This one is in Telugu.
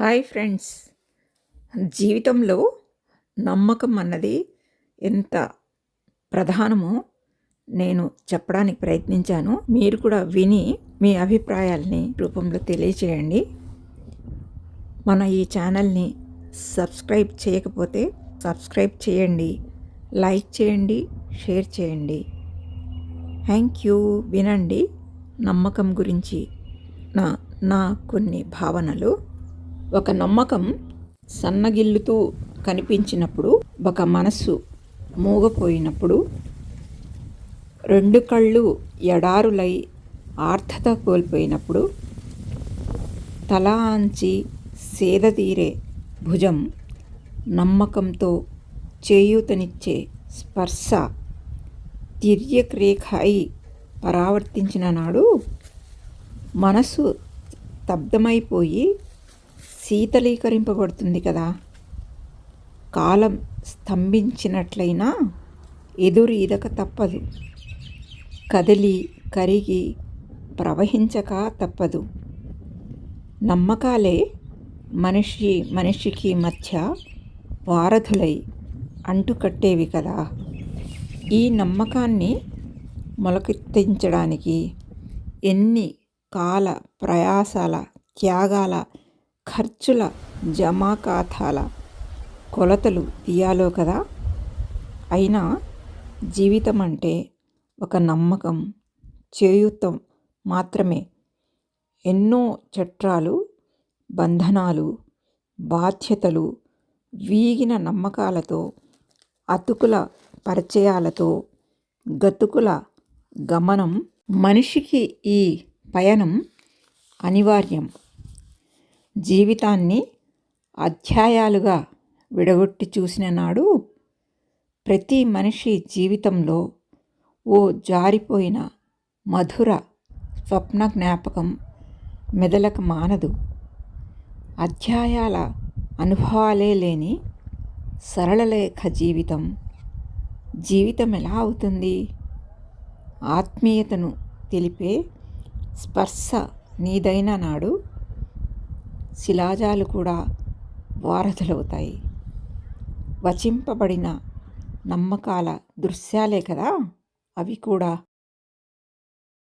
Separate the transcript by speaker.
Speaker 1: Hi friends. జీవితంలో నమ్మకం అన్నది ఎంత ప్రధానమో నేను చెప్పడానికి ప్రయత్నించాను. మీరు కూడా విని మీ అభిప్రాయాల్ని రూపంలో తెలియచేయండి. మన ఈ ఛానల్ని సబ్స్క్రైబ్ చేయకపోతే సబ్స్క్రైబ్ చేయండి లైక్ చేయండి షేర్ చేయండి. Thank you. వినండి. నమ్మకం గురించి నా నా కొన్ని భావనలు. ఒక నమ్మకం సన్నగిల్లుతూ కనిపించినప్పుడు ఒక మనస్సు మూగపోయినప్పుడు రెండు కళ్ళు ఎడారులై ఆర్థత కోల్పోయినప్పుడు తల అంచి సేదతీరే భుజం నమ్మకంతో చేయూతనిచ్చే స్పర్శ తిర్యక్రేఖ అయి పరావర్తించిన నాడు మనసు స్తబ్దమైపోయి శీతలీకరింపబడుతుంది కదా. కాలం స్తంభించినట్లయినా ఎదురు ఈదక తప్పదు. కదిలి కరిగి ప్రవహించక తప్పదు. నమ్మకాలే మనిషి మనిషికి మధ్య వారధులై అంటుకట్టేవి కదా. ఈ నమ్మకాన్ని మొలకెత్తించడానికి ఎన్ని కాల ప్రయాసాల త్యాగాల ఖర్చుల జమా ఖాతాల కొలతలు తీయాలో కదా? అయినా జీవితం అంటే ఒక నమ్మకం చేయూతం మాత్రమే. ఎన్నో చట్రాలు బంధనాలు బాధ్యతలు వీగిన నమ్మకాలతో అతుకుల పరిచయాలతో గతుకుల గమనం మనిషికి ఈ పయనం అనివార్యం. జీవితాన్ని అధ్యాయాలుగా విడగొట్టి చూసిన నాడు ప్రతి మనిషి జీవితంలో ఓ జారిపోయిన మధుర స్వప్న జ్ఞాపకం మెదలకు మానదు. అధ్యాయాల అనుభవాలే లేని సరళలేఖ జీవితం జీవితం ఎలా అవుతుంది? ఆత్మీయతను తెలిపే స్పర్శ నీదైన నాడు శిలాజాలు కూడా వారధులవుతాయి. వచింపబడిన నమ్మకాల దృశ్యాలే కదా? అవి కూడా